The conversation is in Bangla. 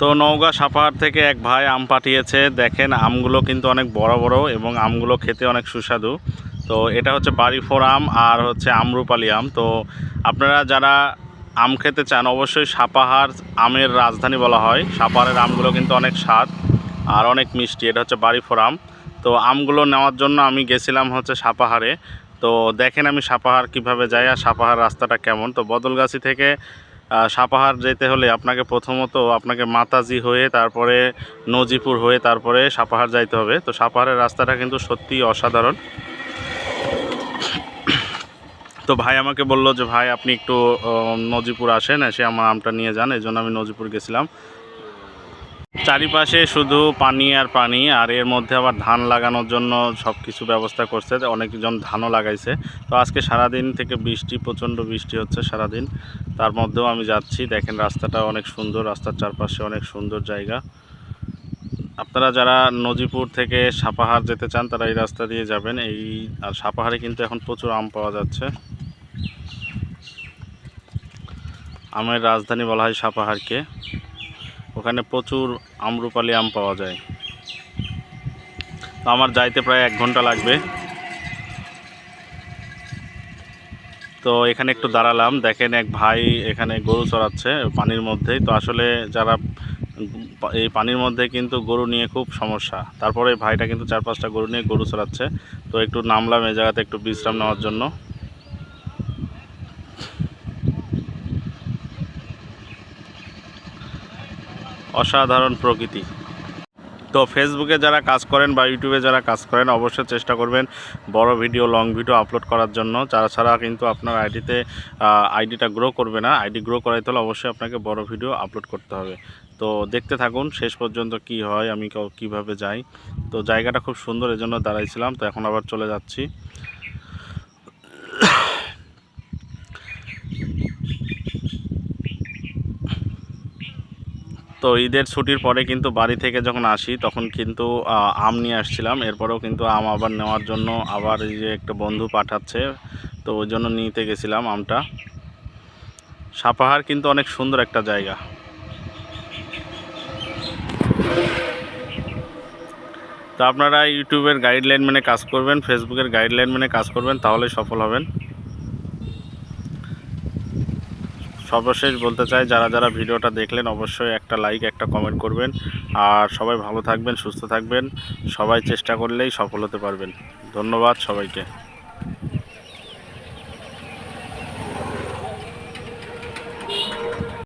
তো নওগাঁ সাপাহার থেকে এক ভাই আম পাঠিয়েছে। দেখেন, আমগুলো কিন্তু অনেক বড় বড় এবং আমগুলো খেতে অনেক সুস্বাদু। তো এটা হচ্ছে বাড়ি ফোর আম আর হচ্ছে আমরুপালি আম। তো আপনারা যারা আম খেতে চান, অবশ্যই সাপাহার আমের রাজধানী বলা হয়। সাপাহারের আমগুলো কিন্তু অনেক স্বাদ আর অনেক মিষ্টি। এটা হচ্ছে বাড়ি ফোর আম। তো আমগুলো নেওয়ার জন্য আমি গেছিলাম হচ্ছে সাপাহারে। তো দেখেন আমি সাপাহার কীভাবে যাই আর সাপাহার রাস্তাটা কেমন। তো বদলগাছি থেকে সাপাহার যেতে হলে আপনাকে প্রথমত আপনাকে মাতাজি হয়ে তারপরে নজিপুর হয়ে তারপরে সাপাহার যাইতে হবে। তো সাপাহারের রাস্তাটা কিন্তু সত্যিই অসাধারণ। তো ভাই আমাকে বলল যে, ভাই, আপনি একটু নজিপুর আসেন, এসে আমার আমটা নিয়ে যান। এই জন্য আমি নজিপুর গেছিলাম। চারিপাশে শুধু পানি আর পানি, আর এর মধ্যে আবার ধান লাগানোর জন্য সব কিছু ব্যবস্থা করছে। অনেকজন ধানও লাগাইছে। তো আজকে সারাদিন থেকে বৃষ্টি, প্রচণ্ড বৃষ্টি হচ্ছে সারাদিন। তার মধ্যেও আমি যাচ্ছি। দেখেন রাস্তাটা অনেক সুন্দর, রাস্তার চারপাশে অনেক সুন্দর জায়গা। আপনারা যারা নজিপুর থেকে সাপাহার যেতে চান, তারা এই রাস্তা দিয়ে যাবেন। এই, আর সাপাহারে কিন্তু এখন প্রচুর আম পাওয়া যাচ্ছে। আমের রাজধানী বলা হয় সাপাহারকে। ওখানে প্রচুর আমরুপালি আম পাওয়া যায়। তো আমার যাইতে প্রায় এক ঘণ্টা লাগবে। তো এখানে একটু দাঁড়ালাম, দেখেন এক ভাই এখানে গরু চড়াচ্ছে পানির মধ্যেই তো আসলে যারা এই পানির মধ্যে কিন্তু গরু নিয়ে খুব সমস্যা। তারপরে ভাইটা কিন্তু চার পাঁচটা গরু নিয়ে গরু চড়াচ্ছে। তো একটু নামলাম এই জায়গাতে একটু বিশ্রাম নেওয়ার জন্য। অসাধারণ প্রকৃতি। তো ফেসবুকে যারা কাজ করেন বা ইউটিউবে যারা কাজ করেন, অবশ্যই চেষ্টা করবেন বড় ভিডিও লং ভিডিও আপলোড করার জন্য। যারা ছাড়া কিন্তু আপনার আইডিতে আইডিটা গ্রো করবে না। আইডি গ্রো করাইতে হলে অবশ্যই আপনাকে বড় ভিডিও আপলোড করতে হবে। তো দেখতে থাকুন শেষ পর্যন্ত কি হয়, আমি কীভাবে যাই। তো জায়গাটা খুব সুন্দর, এজন্য দাঁড়াইছিলাম। তো এখন আবার চলে যাচ্ছি। তো ঈদের ছুটির পরে কিন্তু বাড়ি থেকে যখন আসি, তখন কিন্তু আম নিয়ে আসছিলাম। এরপরেও কিন্তু আম আবার নেওয়ার জন্য আবার যে একটা বন্ধু পাঠাচ্ছে, তো ওই জন্য নিতে গেছিলাম আমটা। সাপাহার কিন্তু অনেক সুন্দর একটা জায়গা। তো আপনারা ইউটিউবের গাইডলাইন মেনে কাজ করবেন, ফেসবুকের গাইডলাইন মেনে কাজ করবেন তাহলে সফল হবেন। সর্বশেষ বলতে চাই, যারা যারা ভিডিওটা দেখলেন অবশ্যই একটা লাইক একটা কমেন্ট করবেন। আর সবাই ভালো থাকবেন, সুস্থ থাকবেন। সবাই চেষ্টা করলেই সফল হতে পারবেন। ধন্যবাদ সবাইকে।